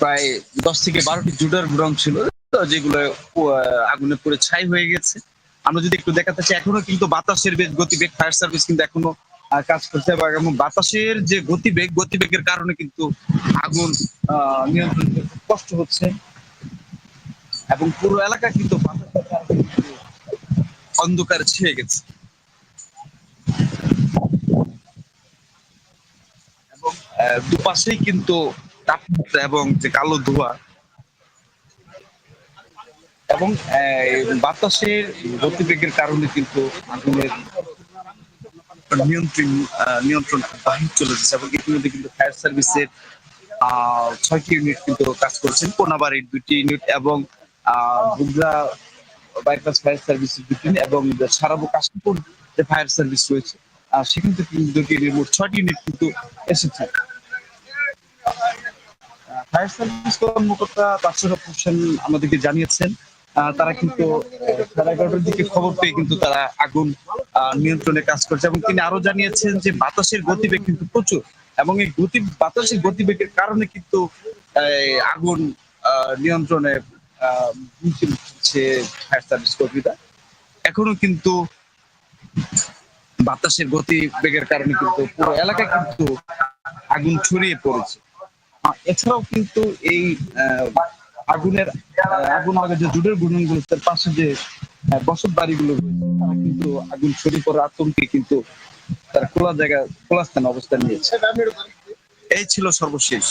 প্রায় দশ থেকে বারোটি জুডার গ্রাউন্ড ছিল যেগুলো আগুনে পুরো ছাই হয়ে গেছে। আমরা যদি একটু দেখাতে চাই, এখনও কিন্তু বাতাসের বেগ গতিবেগ ফায়ার সার্ভিস কিন্তু এখনও কাজ করছে এবং বাতাসের যে গতিবেগ, গতিবেগের কারণে কিন্তু আগুন নিয়ন্ত্রণ করতে কষ্ট হচ্ছে। এবং পুরো এলাকা কিন্তু অন্ধকারে ছেয়ে গেছে। এবং দুপাশেই কিন্তু তাপমাত্রা এবং যে কালো ধোঁয়া এবং বাতাসের গতিবেগের কারণে কিন্তু আগুনের নিয়ন্ত্রণ নিয়ন্ত্রণ বাহির চলে যাচ্ছে এবং ইতিমধ্যে কিন্তু ফায়ার সার্ভিসের ছয়টি ইউনিট কিন্তু কাজ করছেন। কোনাবাড়ির দুটি ইউনিট এবং বুগরা বাইপাস ফায়ার সার্ভিসের দুটি এবং সারাবো কাশিমপুর যে ফায়ার সার্ভিস রয়েছে সেখান থেকে দুটি ইউনিট ছয়টি ইউনিট কিন্তু এসেছে। ফায়ার সার্ভিস কর্মকর্তা আমাদেরকে জানিয়েছেন। তারা কিন্তু সাড়ে দিকে খবর পেয়ে কিন্তু তারা আগুন নিয়ন্ত্রণে কাজ করছে এবং তিনি আরও জানিয়েছেন যে বাতাসের গতিবেগ কিন্তু প্রচুর এবং এই গতি, বাতাসের গতিবেগের কারণে কিন্তু আগুন নিয়ন্ত্রণে ফায়ার সার্ভিস কর্মীরা। এখনও কিন্তু বাতাসের গতিবেগের কারণে কিন্তু পুরো এলাকায় কিন্তু আগুন ছড়িয়ে পড়েছে। এছাড়াও কিন্তু এই আগুনের আগুন আগে যে জুডের গুণনগুলো তার পাশে যে বসত বাড়িগুলো রয়েছে, তারা কিন্তু আগুন ছড়িয়ে পড়ার আতঙ্কে কিন্তু তার খোলা জায়গা খোলা স্থানে অবস্থান নিয়েছে। এই ছিল সর্বশেষ।